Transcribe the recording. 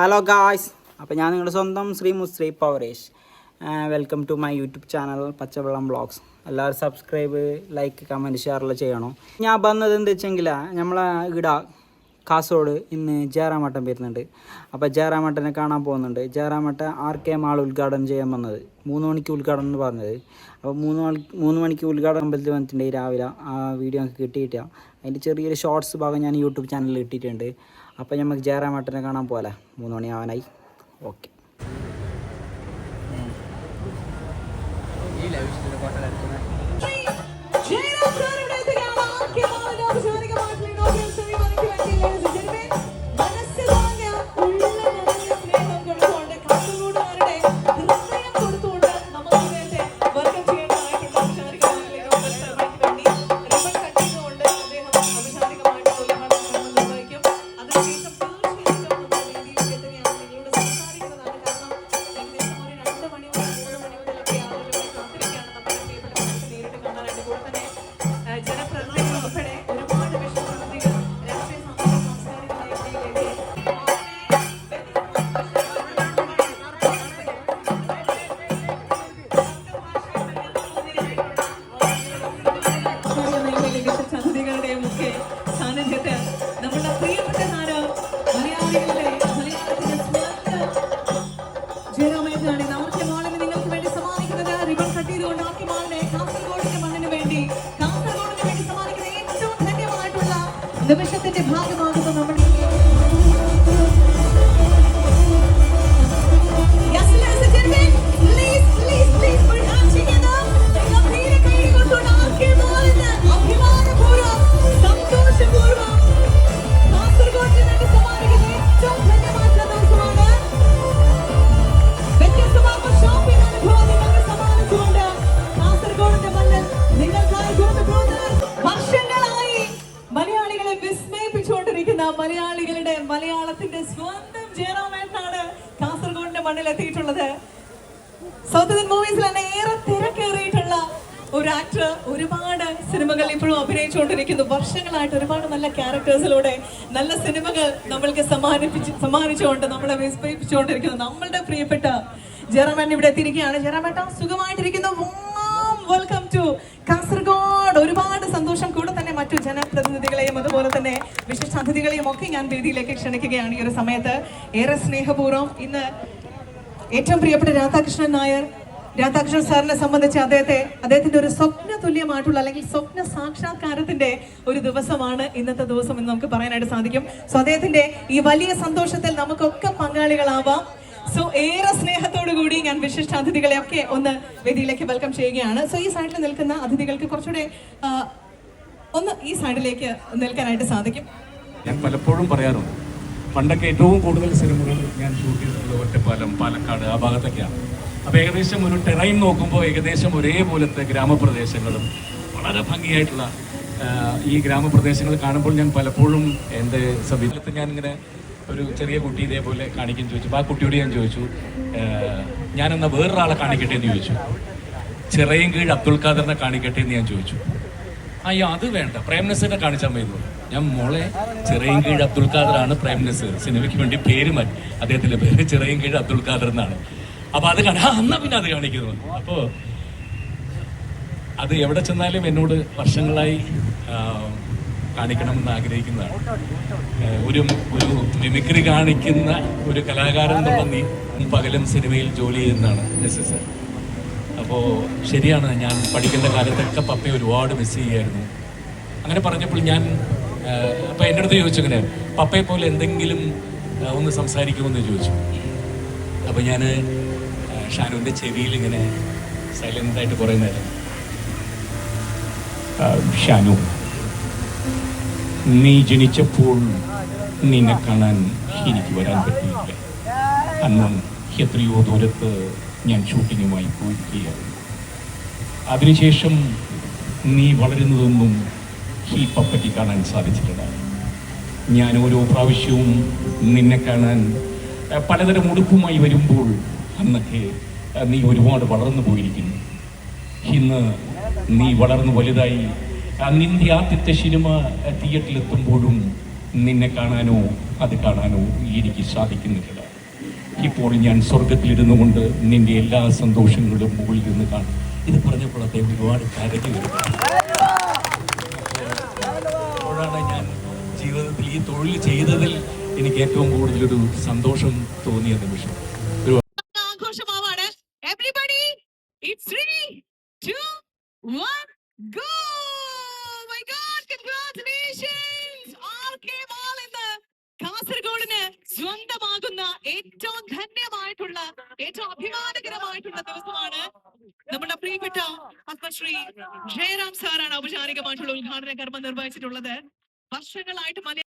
Hello guys അപ്പോൾ ഞാൻ നിങ്ങളുടെ സ്വന്തം ശ്രീ മുശ്രീ പവറേഷ് welcome to my YouTube channel Pachavellam blogs എല്ലാവരും സബ്സ്ക്രൈബ് ലൈക്ക് കമന്റ് ഷെയറെല്ലാം ചെയ്യണം. ഞാൻ വന്നത് എന്താ വെച്ചെങ്കിൽ നമ്മളെ ഇട കാസർഗോഡ് ഇന്ന് ജയറാമട്ടൻ വരുന്നുണ്ട്. അപ്പോൾ ജയറാമട്ടനെ കാണാൻ പോകുന്നുണ്ട്. ജയറാമട്ടൻ ആർ കെ മാൾ ഉദ്ഘാടനം ചെയ്യാൻ വന്നത്. മൂന്ന് മണിക്ക് ഉദ്ഘാടനം എന്ന് പറഞ്ഞത്. അപ്പോൾ മൂന്ന് മണി മൂന്ന് മണിക്ക് ഉദ്ഘാടനം അമ്പലത്തിൽ വന്നിട്ടുണ്ട് രാവിലെ. ആ വീഡിയോ നമുക്ക് കിട്ടിയിട്ടില്ല. അതിന്റെ ചെറിയൊരു ഷോർട്സ് ഭാഗം ഞാൻ യൂട്യൂബ് ചാനലിൽ ഇട്ടിട്ടുണ്ട്. അപ്പോൾ നമുക്ക് ജയറാമട്ടനെ കാണാൻ പോലെ മൂന്ന് മണിയാവാനായി. ഓക്കെ debe ser മലയാളികളുടെ മലയാളത്തിന്റെ സ്വന്തം ജയറാമേട്ടനാണ് കാസർഗോഡിന്റെ മണ്ണിൽ എത്തിയിട്ടുള്ളത് സൗത്ത് ഇന്ത്യൻ മൂവീസിൽ തന്നെ ഏറെ തിരക്കേറിയിട്ടുള്ള ഒരു ആക്ടർ ഒരുപാട് സിനിമകൾ ഇപ്പോഴും അഭിനയിച്ചുകൊണ്ടിരിക്കുന്നു. വർഷങ്ങളായിട്ട് ഒരുപാട് നല്ല ക്യാരക്ടേഴ്സിലൂടെ നല്ല സിനിമകൾ നമ്മൾക്ക് സമ്മാനിപ്പിച്ച് സമ്മാനിച്ചുകൊണ്ട് നമ്മളെ വിസ്മയിപ്പിച്ചുകൊണ്ടിരിക്കുന്നു. നമ്മളുടെ പ്രിയപ്പെട്ട ജെറമൻ ഇവിടെ എത്തിയിരിക്കുകയാണ്. ജെറമേട്ട സുഖമായിട്ടിരിക്കുന്നു. Welcome to Kasaragod. ഒരുപാട് സന്തോഷം. കൂടെ മറ്റു ജനപ്രതിനിധികളെയും അതുപോലെ തന്നെ വിശിഷ്ട അതിഥികളെയും ഒക്കെ ഞാൻ വേദിയിലേക്ക് ക്ഷണിക്കുകയാണ് ഈ ഒരു സമയത്ത്. ഏറെ സ്നേഹപൂർവം ഇന്ന് ഏറ്റവും പ്രിയപ്പെട്ട രാധാകൃഷ്ണൻ നായർ രാധാകൃഷ്ണൻ സാറിനെ സംബന്ധിച്ച് അദ്ദേഹത്തെ അദ്ദേഹത്തിന്റെ ഒരു സ്വപ്ന തുല്യമായിട്ടുള്ള അല്ലെങ്കിൽ സ്വപ്ന സാക്ഷാത്കാരത്തിന്റെ ഒരു ദിവസമാണ് ഇന്നത്തെ ദിവസം എന്ന് നമുക്ക് പറയാനായിട്ട് സാധിക്കും. സോ അദ്ദേഹത്തിന്റെ ഈ വലിയ സന്തോഷത്തിൽ നമുക്കൊക്കെ പങ്കാളികളാവാം. സോ ഏറെ സ്നേഹത്തോടു കൂടി ഞാൻ വിശിഷ്ട അതിഥികളെ ഒക്കെ ഒന്ന് വേദിയിലേക്ക് വെൽക്കം ചെയ്യുകയാണ്. സോ ഈ സൈഡിൽ നിൽക്കുന്ന അതിഥികൾക്ക് കുറച്ചുകൂടെ ഒന്ന് ഈ സൈഡിലേക്ക് നിൽക്കാനായിട്ട് സാധിക്കും. ഞാൻ പലപ്പോഴും പറയാറുണ്ട് പണ്ടൊക്കെ ഏറ്റവും കൂടുതൽ സിനിമകൾ ഞാൻ ഷൂട്ട് ചെയ്തിട്ടുള്ളത് ഒറ്റപ്പാലം പാലക്കാട് ആ ഭാഗത്തൊക്കെയാണ്. അപ്പോൾ ഏകദേശം ഒരു ടെറൈൻ നോക്കുമ്പോൾ ഏകദേശം ഒരേപോലത്തെ ഗ്രാമപ്രദേശങ്ങളും വളരെ ഭംഗിയായിട്ടുള്ള ഈ ഗ്രാമപ്രദേശങ്ങൾ കാണുമ്പോൾ ഞാൻ പലപ്പോഴും എന്റെ സമീപത്ത് ഞാനിങ്ങനെ ഒരു ചെറിയ കുട്ടി ഇതേപോലെ കാണിക്കാൻ ചോദിച്ചു. ആ കുട്ടിയോട് ഞാൻ ചോദിച്ചു ഞാനെന്നാൽ ഞാനെന്നാ വേറൊരാളെ കാണിക്കട്ടെ എന്ന് ചോദിച്ചു. ചിറയും കീഴ് അബ്ദുൽ ഖാദറിനെ കാണിക്കട്ടെ എന്ന് ഞാൻ ചോദിച്ചു. അയ്യോ അത് വേണ്ട. പ്രേം നസീറിനെ കാണിച്ചാൽ മതി ഞാൻ മോളെ ചിറയൻകീഴ് കീഴ് അബ്ദുൾ ആണ് പ്രേം നസീർ. സിനിമയ്ക്ക് വേണ്ടി പേര് മാറ്റി. അദ്ദേഹത്തിന്റെ പേര് ചിറയൻകീഴ് അബ്ദുൾ ഖാദർ എന്നാണ്. അപ്പൊ അത് കാണാ എന്നാ പിന്നെ അത് കാണിക്കുന്നു അപ്പോ അത് എവിടെ ചെന്നാലും എന്നോട് വർഷങ്ങളായി കാണിക്കണമെന്ന് ആഗ്രഹിക്കുന്നതാണ്. ഒരു ഒരു മിമിക്രി കാണിക്കുന്ന ഒരു കലാകാരൻ എന്നുള്ള നീ പകലും സിനിമയിൽ ജോലി ചെയ്യുന്നതാണ് നെസസറി അപ്പോൾ ശരിയാണ് ഞാൻ പഠിക്കുന്ന കാലത്തൊക്കെ പപ്പയെ ഒരുപാട് മിസ് ചെയ്യുമായിരുന്നു അങ്ങനെ പറഞ്ഞപ്പോൾ ഞാൻ അപ്പോൾ എന്റെ അടുത്ത് ചോദിച്ചു അങ്ങനെ പപ്പയെ പോലെ എന്തെങ്കിലും ഒന്ന് സംസാരിക്കുമെന്ന് ചോദിച്ചു. അപ്പോൾ ഞാൻ ഷാനുവിന്റെ ചെവിയിൽ ഇങ്ങനെ സൈലന്റായിട്ട് കുറേ നേരം. ഷാനു നീ ജനിച്ചപ്പോൾ നിന്നെ കാണാൻ എനിക്ക് വരാൻ പറ്റിയില്ല. അന്നും എത്രയോ ദൂരത്ത് ഞാൻ ഷൂട്ടിങ്ങുമായി പോയിരിക്കുകയായിരുന്നു അതിനുശേഷം നീ വളരുന്നതൊന്നും ഈ പപ്പയ്ക്ക് കാണാൻ സാധിച്ചിട്ടില്ല. ഞാൻ ഓരോ പ്രാവശ്യവും നിന്നെ കാണാൻ പലതരം ഉടുപ്പുമായി വരുമ്പോൾ അന്നൊക്കെ നീ ഒരുപാട് വളർന്നു പോയിരിക്കുന്നു. ഇന്ന് നീ വളർന്നു വലുതായി നിന്റെ ആദ്യത്തെ സിനിമ തിയേറ്ററിലെത്തുമ്പോഴും നിന്നെ കാണാനോ അത് കാണാനോ എനിക്ക് സാധിക്കുന്നില്ല. ഇപ്പോൾ ഞാൻ സ്വർഗത്തിലിരുന്നു കൊണ്ട് നിന്റെ എല്ലാ സന്തോഷങ്ങളും മുകളിൽ നിന്ന് കാണും. ഇത് പറഞ്ഞപ്പോൾ ഒരുപാട് കരഞ്ഞു അപ്പോഴാണ് ഞാൻ ജീവിതത്തിൽ ഈ തൊഴിൽ ചെയ്തതിൽ എനിക്ക് ഏറ്റവും കൂടുതലൊരു സന്തോഷം തോന്നിയ നിമിഷം ഒരു ആഘോഷമാവാണ് everybody it's three two one go my god congratulations R K mall ഇന്ന് കാസർഗോഡിന് സ്വന്തമാകുന്ന ഏറ്റവും ധന്യമായിട്ടുള്ള ഏറ്റവും അഭിമാനകരമായിട്ടുള്ള ദിവസമാണ് നമ്മുടെ പ്രിയപ്പെട്ട പത്മശ്രീ ജയറാം സാറാണ് ഔപചാരികമായിട്ടുള്ള ഉദ്ഘാടന കർമ്മം നിർവഹിച്ചിട്ടുള്ളത്. വർഷങ്ങളായിട്ട് മലയാള